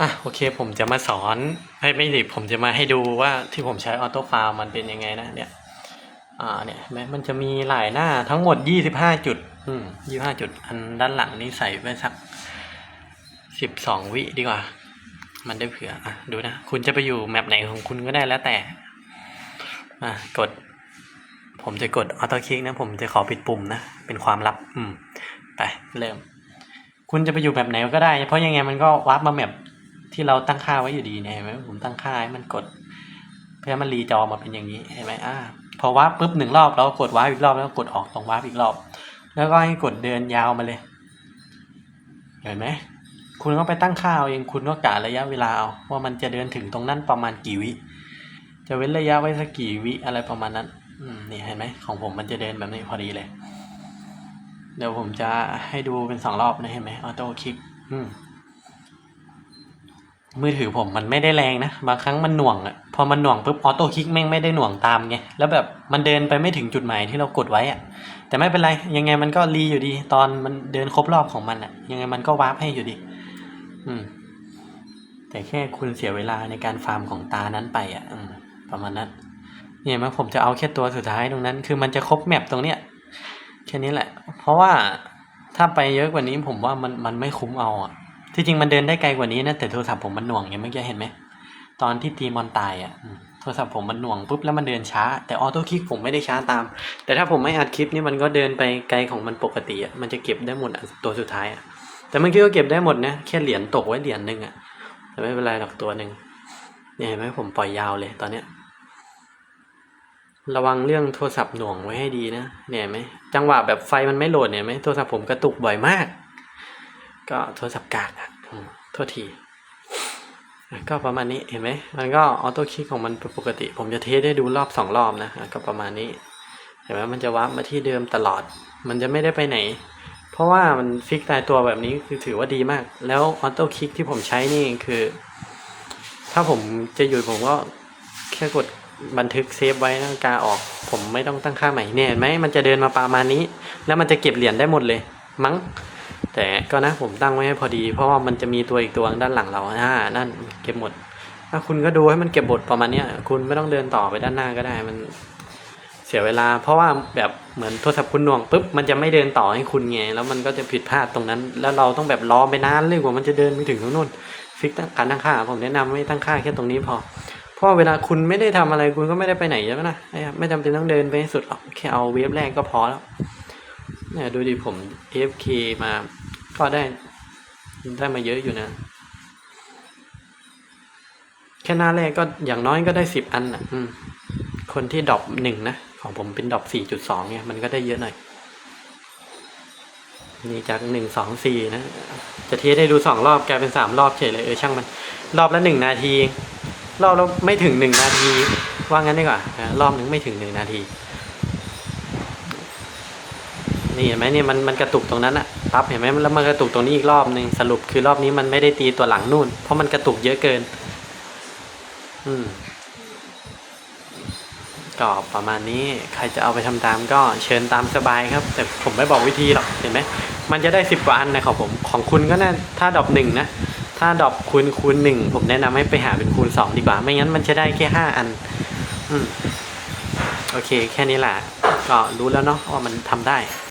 อะโอเคผมจะมาสอนให้ไม่ดิผมจะมาให้ดูว่าที่ผมใช้ออโต้ฟาร์มันเป็นยังไงนะเนี่ยอ่าเนี่ยเห็นไหมมันจะมีหลายหน้าทั้งหมดยี่สิบห้าจุด อืมยี่ห้าจุด อันด้านหลังนี่ใส่ไปสักสิบสองวิดีกว่า มันได้เผื่ออะดูนะ คุณจะไปอยู่แมปไหนของคุณก็ได้แล้วแต่อะกด ผมจะกดออโต้คลิกนะ ผมจะขอปิดปุ่มนะ เป็นความลับ อืม ไป เริ่ม คุณจะไปอยู่แบบไหนก็ได้ เพราะยังไงมันก็วาร์ปมาแบบ ที่เราตั้งค่าไว้อยู่ดีเนี่ยเห็นไหมผมตั้งค่าให้มันกด เพื่อให้มันรีจอมาเป็นอย่างนี้เห็นไหมอ่าพอวาร์ปปุ๊บหนึ่งรอบเราก็กดวาร์ปอีกรอบแล้วกดออกตรงวาร์ปอีกรอบ แล้วก็ให้กดเดินยาวมาเลยเห็นไหมคุณก็ไปตั้งค่าเอาเองคุณก็กะระยะเวลาเอาว่ามันจะเดินถึงตรงนั้นประมาณกี่วิจะเว้นระยะไว้สักกี่วิอะไรประมาณนั้นอืมนี่เห็นไหมของผมมันจะเดินแบบนี้พอดีเลย เดี๋ยวผมจะให้ดูเป็นสองรอบนะเห็นไหมออโต้คลิกอืม มือถือผมมันไม่ได้แรงนะ บางครั้งมันหน่วงอะพอมันหน่วงปุ๊บออโต้คลิกแม่งไม่ได้หน่วงตามไงแล้วแบบมันเดินไปไม่ถึงจุดหมายที่เรากดไว้อะแต่ไม่เป็นไรยังไงมันก็รีอยู่ดี ตอนมันเดินครบรอบของมันอะยังไงมันก็วาร์ปให้อยู่ดี อืม แต่แค่คุณเสียเวลาในการฟาร์มของตานั้นไปอะอประมาณนั้นเนี่ยมันผมจะเอาแค่ตัวสุดท้ายตรงนั้น คือมันจะครบแมปตรงเนี้ยแค่นี้แหละ เพราะว่าถ้าไปเยอะกว่านี้ผมว่ามันมันไม่คุ้มเอาอะ ที่จริงมันเดินได้ไกลกว่านี้นะแต่โทรศัพท์ผมมันหน่วงอย่างเมื่อกี้เห็นไหมตอนที่ตีมอนตายอะโทรศัพท์ผมมันหน่วงปุ๊บแล้วมันเดินช้า แต่ออโต้คลิกผมไม่ได้ช้าตาม แต่ถ้าผมไม่อัดคลิปนี่มันก็เดินไปไกลของมันปกติอะมันจะเก็บได้หมดตัวสุดท้ายอะแต่เมื่อกี้ก็เก็บได้หมดนะแค่เหรียญตกไว้เหรียญหนึ่งอะแต่ไม่เป็นไรหรอกตัวหนึ่งเนี่ยเห็นไหมผมปล่อยยาวเลยตอนเนี้ยระวังเรื่องโทรศัพท์หน่วงไว้ให้ดีนะเนี่ยไหมจังหวะแบบไฟมันไม่โหลดเนี่ยไหมโทรศัพท์ผมกระตุกบ่อยมาก ก็โทรศัพท์กากอะโทษที ก็ประมาณนี้เห็นไหม มันก็ออโต้คลิกของมันปกติ ผมจะเทสได้ดูรอบสองรอบนะ ก็ประมาณนี้ เห็นไหมมันจะวาร์ปมาที่เดิมตลอด มันจะไม่ได้ไปไหน เพราะว่ามันฟิกตายตัวแบบนี้คือถือว่าดีมาก แล้วออโต้คลิกที่ผมใช้นี่คือ ถ้าผมจะหยุดผมก็แค่กดบันทึกเซฟไว้แล้วกาออก ผมไม่ต้องตั้งค่าใหม่เนี่ยเห็นไหมมันจะเดินมาประมาณนี้ แล้วมันจะเก็บเหรียญได้หมดเลย มั้ง แต่ก็นะผมตั้งไว้ให้พอดี เพราะว่ามันจะมีตัวอีกตัวด้านหลังเราอ่านั่นเก็บหมดถ้าคุณก็ดูให้มันเก็บหมดประมาณเนี้ยคุณไม่ต้องเดินต่อไปด้านหน้าก็ได้มันเสียเวลา เพราะว่าแบบเหมือนโทรศัพท์คุณหน่วงปุ๊บมันจะไม่เดินต่อให้คุณไงแล้วมันก็จะผิดพลาดตรงนั้น แล้วเราต้องแบบรอไปนานเลยกว่ามันจะเดินไปถึงตรงนู้นฟิกตั้งการตั้งค่า ผมแนะนำไม่ตั้งค่าแค่ตรงนี้พอเพราะเวลาคุณไม่ได้ทำอะไรคุณก็ไม่ได้ไปไหนใช่ไหมนะไอ้ครับไม่จำเป็นต้องเดินไปให้สุดหรอกแค่เอาเวฟแรกก็พอแล้ว เนี่ยดูดิผม AFK มาก็ได้ได้มาเยอะอยู่นะ แค่หน้าแรกก็อย่างน้อยก็ได้สิบอันอะคนที่ดรอปหนึ่งนะ ของผมเป็นดรอปสี่จุดสองเนี่ย มันก็ได้เยอะหน่อยนี่จากหนึ่งสองสี่นะ จะเทสได้ดูสองรอบกลายเป็นสามรอบเฉยเลยเออช่างมัน รอบละหนึ่งนาที รอบละไม่ถึงหนึ่งนาที ว่างั้นดีกว่านรอบหนึ่งไม่ถึงหนึ่งนาที นี่เห็นไหมนี่มันมันกระตุกตรงนั้นอะปั๊บเห็นไหมแล้วมันกระตุกตรงนี้อีกรอบหนึ่งสรุปคือรอบนี้มันไม่ได้ตีตัวหลังนู่น เพราะมันกระตุกเยอะเกิน อืมก็ประมาณนี้ใครจะเอาไปทำตามก็เชิญตามสบายครับ แต่ผมไม่บอกวิธีหรอกเห็นไหมมันจะได้สิบกว่าอันนะของผมของคุณก็น่าถ้าดอปหนึ่งนะถ้าดอปคูณคูณหนึ่งผมแนะนำให้ไปหาเป็นคูณสองดีกว่า ไม่งั้นมันจะได้แค่ห้าอัน อืมโอเค แค่นี้แหละก็รู้แล้วเนาะว่ามันทำได้